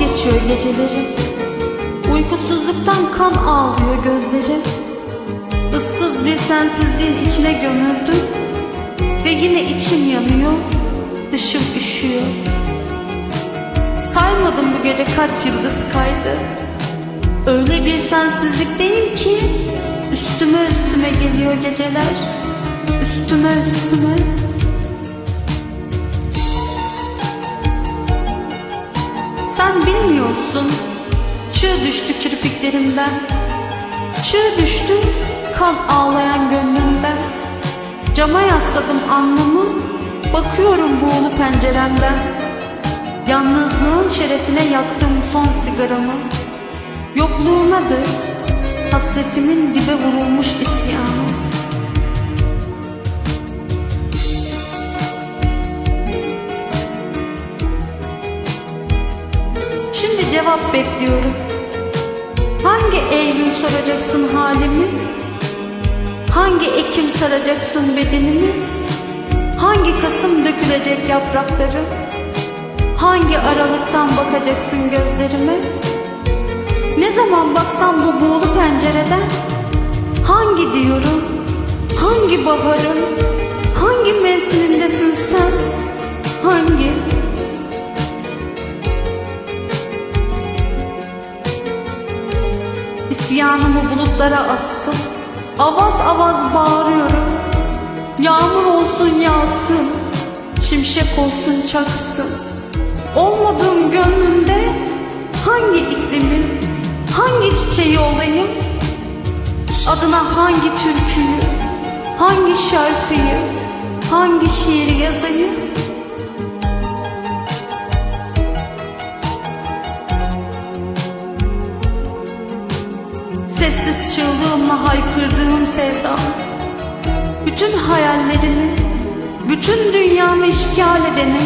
geçiyor geceleri Uykusuzluktan kan ağlıyor gözleri Issız bir sensizliğin içine gömüldüm. Ve yine içim yanıyor Dışım üşüyor. Saymadım bu gece kaç yıldız kaydı. Öyle bir sensizlikteyim ki Üstüme üstüme geliyor geceler. Üstüme üstüme Sen bilmiyorsun. Çığ düştü kirpiklerimden. Çığ düştü kan ağlayan gönlümden. Cama yasladım alnımı Bakıyorum buğulu penceremden. Yalnızlığın şerefine yaktım son sigaramı. Yokluğunadır Hasretimin dibe vurulmuş isyanı Şimdi cevap bekliyorum Hangi Eylül soracaksın halimi? Hangi Ekim saracaksın bedenimi? Hangi Kasım dökülecek yaprakları? Hangi aralıktan bakacaksın gözlerime? Ne zaman baksam bu buğulu pencereden Hangi diyorum? Hangi baharım? Hangi mevsimindesin sen? Hangi? İsyanımı bulutlara astım. Avaz avaz bağırıyorum. Yağmur olsun yağsın Şimşek olsun çaksın. Olmadığım gönlümde Hangi iklimin Hangi çiçeği olayım? Adına hangi türküyü Hangi şarkıyı Hangi şiiri yazayım Sessiz çığlığımla haykırdığım sevdam Bütün hayallerimi Bütün dünyamı işgal edeni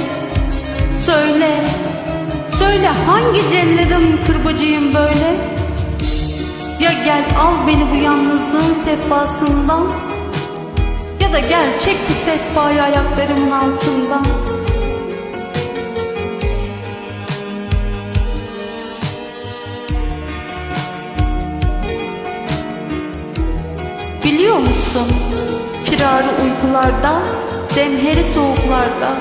Söyle Söyle hangi cennetim kırbacıyım böyle? Ya gel al beni bu yalnızlığın sehpasından Ya da gel çek bu sehpayı ayaklarımın altından Musun? Firarı uykularda, zemheri soğuklarda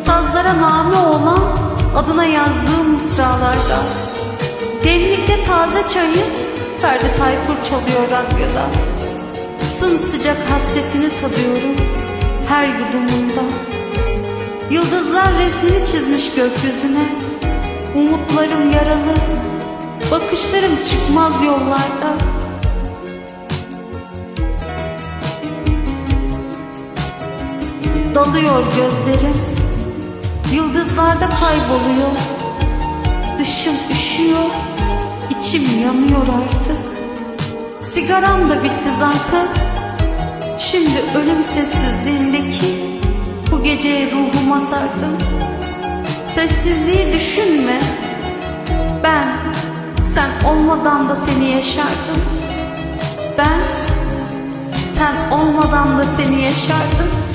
Sazlara name olan adına yazdığım mısralarda. Demlikte taze çayı Ferdi Tayfur çalıyor radyoda. Sımsıcak hasretini tadıyorum her yudumunda. Yıldızlar resmini çizmiş gökyüzüne. Umutlarım yaralı Bakışlarım çıkmaz yollarda Dalıyor gözlerim. Yıldızlarda kayboluyor. Dışım üşüyor. İçim yanıyor artık. Sigaram da bitti zaten. Şimdi ölüm sessizliğindeki Bu geceye ruhuma sardım. Sessizliği düşünme. Ben sen olmadan da seni yaşardım. Ben sen olmadan da seni yaşardım